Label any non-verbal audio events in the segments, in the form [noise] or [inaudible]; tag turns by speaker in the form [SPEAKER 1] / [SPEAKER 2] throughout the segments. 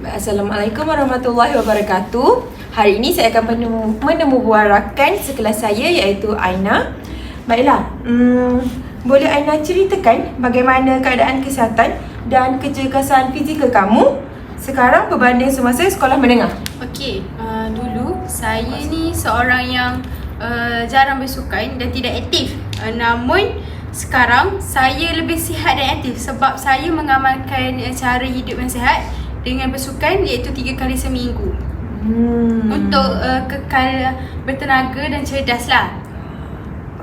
[SPEAKER 1] Assalamualaikum warahmatullahi wabarakatuh. Hari ini saya akan menemu, menemubuarakan sekelas saya iaitu Aina. Baiklah, hmm, boleh Aina ceritakan bagaimana keadaan kesihatan dan kecergasan fizikal kamu sekarang berbanding semasa sekolah menengah?
[SPEAKER 2] Okey, uh, dulu saya ni seorang yang uh, jarang bersukan dan tidak aktif. Uh, namun sekarang saya lebih sihat dan aktif sebab saya mengamalkan uh, cara hidup yang sihat dengan bersukan iaitu tiga kali seminggu.
[SPEAKER 1] Hmm.
[SPEAKER 2] Untuk uh, kekal bertenaga dan cerdas lah.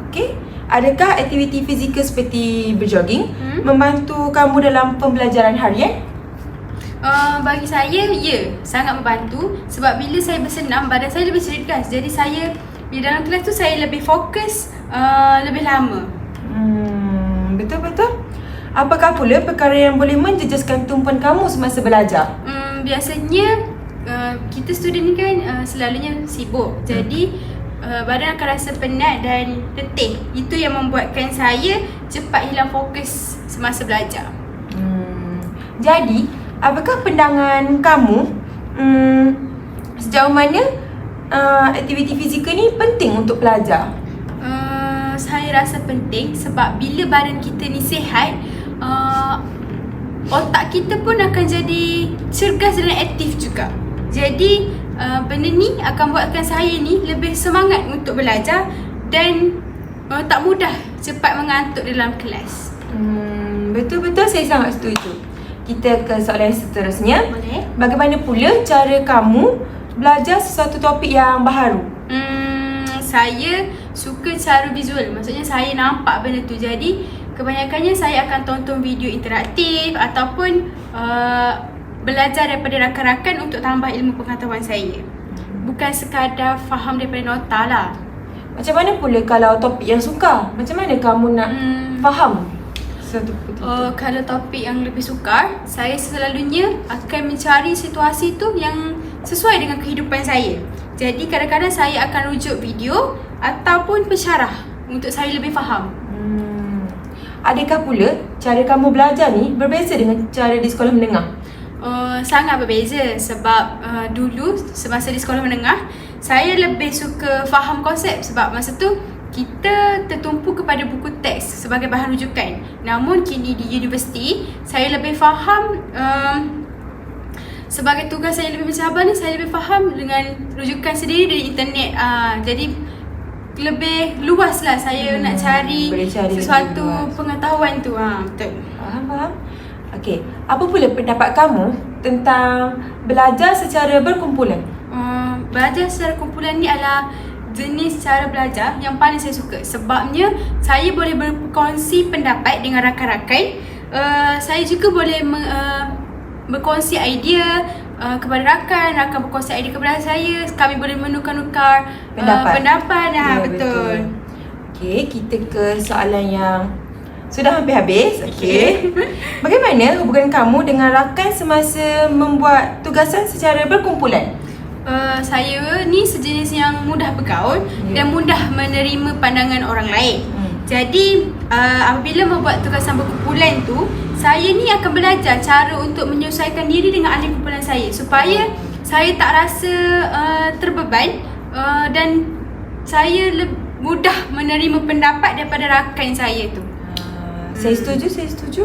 [SPEAKER 1] Okey. Adakah aktiviti fizikal seperti berjoging
[SPEAKER 2] Hmm.
[SPEAKER 1] membantu kamu dalam pembelajaran harian?
[SPEAKER 2] Uh, bagi saya, ya, sangat membantu sebab bila saya bersenam, badan saya lebih cergas. Jadi saya, di dalam kelas tu saya lebih fokus uh, lebih lama.
[SPEAKER 1] Hmm, betul-betul. Apakah pula perkara yang boleh menjejaskan tumpuan kamu semasa belajar?
[SPEAKER 2] Hmm, biasanya uh, kita student ni kan uh, selalunya sibuk. Jadi uh, badan akan rasa penat dan letih. Itu yang membuatkan saya cepat hilang fokus semasa belajar.
[SPEAKER 1] Hmm, jadi, apakah pandangan kamu hmm, sejauh mana uh, aktiviti fizikal ni penting untuk pelajar?
[SPEAKER 2] Uh, saya rasa penting sebab bila badan kita ni sihat, otak kita pun akan jadi cergas dan aktif juga. Jadi uh, benda ni akan buatkan saya ni lebih semangat untuk belajar dan uh, tak mudah cepat mengantuk dalam kelas.
[SPEAKER 1] Hmm, betul-betul saya sangat setuju. Kita ke soalan seterusnya.
[SPEAKER 2] Boleh?
[SPEAKER 1] Bagaimana pula cara kamu belajar sesuatu topik yang baharu?
[SPEAKER 2] Hmm, saya suka cara visual. Maksudnya saya nampak benda tu. Jadi kebanyakannya saya akan tonton video interaktif ataupun uh, belajar daripada rakan-rakan untuk tambah ilmu pengetahuan saya. Bukan sekadar faham daripada nota lah.
[SPEAKER 1] Macam mana pula kalau topik yang suka? Macam mana kamu nak
[SPEAKER 2] Hmm.
[SPEAKER 1] faham satu
[SPEAKER 2] Uh, kalau topik yang lebih sukar, saya selalunya akan mencari situasi tu yang sesuai dengan kehidupan saya. Jadi kadang-kadang saya akan rujuk video ataupun pensyarah untuk saya lebih faham.
[SPEAKER 1] Hmm. Adakah pula cara kamu belajar ni berbeza dengan cara di sekolah menengah?
[SPEAKER 2] Uh, sangat berbeza sebab uh, dulu semasa di sekolah menengah saya lebih suka faham konsep sebab masa tu kita tertumpu kepada buku teks sebagai bahan rujukan. Namun kini di universiti saya lebih faham um, sebagai tugas saya lebih mencabar ni saya lebih faham dengan rujukan sendiri dari internet. Uh, jadi lebih luas lah saya
[SPEAKER 1] Hmm,
[SPEAKER 2] nak cari,
[SPEAKER 1] boleh cari
[SPEAKER 2] sesuatu pengetahuan tu. Ha, betul.
[SPEAKER 1] Faham, faham? Okey, apa pula pendapat kamu tentang belajar secara berkumpulan?
[SPEAKER 2] Uh, belajar secara kumpulan ni adalah jenis cara belajar yang paling saya suka sebabnya saya boleh berkongsi pendapat dengan rakan-rakan uh, saya juga boleh me, uh, berkongsi idea uh, kepada rakan rakan berkongsi idea kepada saya kami boleh menukar-nukar
[SPEAKER 1] Pendapat.
[SPEAKER 2] uh, pendapat ha,
[SPEAKER 1] Ya,
[SPEAKER 2] betul,
[SPEAKER 1] Okey, kita ke soalan yang sudah hampir habis. Okey. [laughs] Bagaimana hubungan kamu dengan rakan semasa membuat tugasan secara berkumpulan?
[SPEAKER 2] Uh, saya ni sejenis yang mudah bergaul
[SPEAKER 1] Ya.
[SPEAKER 2] dan mudah menerima pandangan orang lain.
[SPEAKER 1] Hmm.
[SPEAKER 2] Jadi uh, apabila membuat tugasan berkumpulan tu, saya ni akan belajar cara untuk menyesuaikan diri dengan ahli kumpulan saya supaya saya tak rasa uh, terbeban uh, dan saya mudah menerima pendapat daripada rakan saya tu.
[SPEAKER 1] Ah, Saya setuju, saya setuju.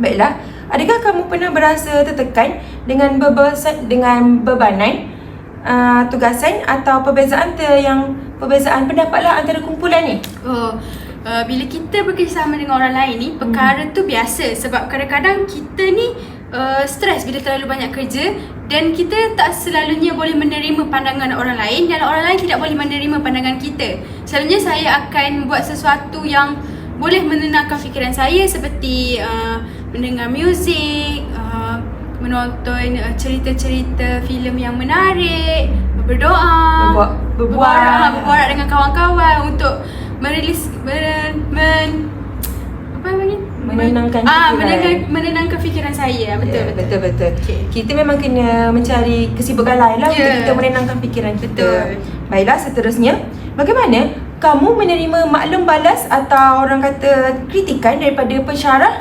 [SPEAKER 1] Baiklah, adakah kamu pernah berasa tertekan dengan bebasan dengan bebanan uh, tugasan atau perbezaan ter yang perbezaan pendapatlah antara kumpulan ni?
[SPEAKER 2] Oh, uh, bila kita bekerjasama dengan orang lain ni, perkara tu biasa sebab kadang-kadang kita ni uh, stres bila terlalu banyak kerja dan kita tak selalunya boleh menerima pandangan orang lain dan orang lain tidak boleh menerima pandangan kita. Selalunya saya akan buat sesuatu yang boleh menenangkan fikiran saya seperti uh, mendengar muzik, uh, menonton uh, cerita-cerita filem yang menarik, berdoa,
[SPEAKER 1] Berbual- berbual.
[SPEAKER 2] berbual, berborak dengan kawan-kawan untuk merilis men, men apa panggil?
[SPEAKER 1] Menenangkan
[SPEAKER 2] ah,
[SPEAKER 1] fikiran.
[SPEAKER 2] menenangkan, menenangkan fikiran saya. Betul,
[SPEAKER 1] Ya,
[SPEAKER 2] betul.
[SPEAKER 1] betul betul.
[SPEAKER 2] Okey.
[SPEAKER 1] Kita memang kena mencari kesibukan lain lah untuk
[SPEAKER 2] Ya.
[SPEAKER 1] kita menenangkan fikiran kita.
[SPEAKER 2] Betul.
[SPEAKER 1] Baiklah seterusnya, bagaimana kamu menerima maklum balas atau orang kata kritikan daripada pensyarah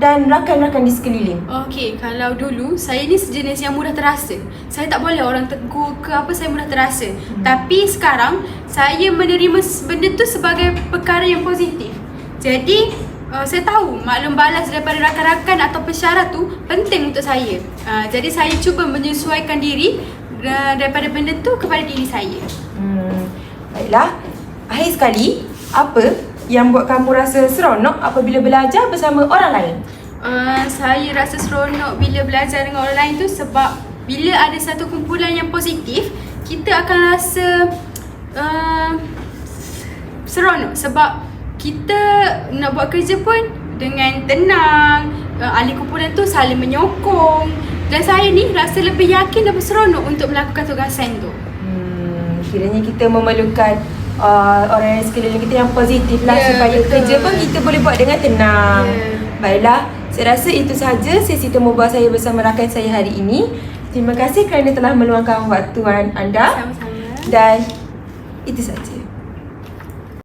[SPEAKER 1] dan rakan-rakan di sekeliling?
[SPEAKER 2] Okey, kalau dulu saya ni sejenis yang mudah terasa. Saya tak boleh orang tegur ke apa saya mudah terasa. Hmm. Tapi sekarang saya menerima benda tu sebagai perkara yang positif. Jadi uh, saya tahu maklum balas daripada rakan-rakan atau pesyarat tu penting untuk saya. Uh, jadi saya cuba menyesuaikan diri uh, daripada benda tu kepada diri saya.
[SPEAKER 1] Hmm, baiklah. Akhir sekali, apa yang buat kamu rasa seronok apabila belajar bersama orang lain?
[SPEAKER 2] Uh, saya rasa seronok bila belajar dengan orang lain tu sebab bila ada satu kumpulan yang positif, kita akan rasa uh, seronok sebab kita nak buat kerja pun dengan tenang, uh, ahli kumpulan tu saling menyokong dan saya ni rasa lebih yakin dan seronok untuk melakukan tugasan tu.
[SPEAKER 1] Hmm, kiranya kita memerlukan uh, orang yang sekeliling kita yang positif lah
[SPEAKER 2] Ya,
[SPEAKER 1] supaya
[SPEAKER 2] betul.
[SPEAKER 1] kerja pun kita boleh buat dengan tenang.
[SPEAKER 2] Ya.
[SPEAKER 1] Baiklah, saya rasa itu sahaja sesi temu bual saya bersama rakan saya hari ini. Terima kasih kerana telah meluangkan waktu an- anda
[SPEAKER 2] Sama-sama.
[SPEAKER 1] dan itu saja.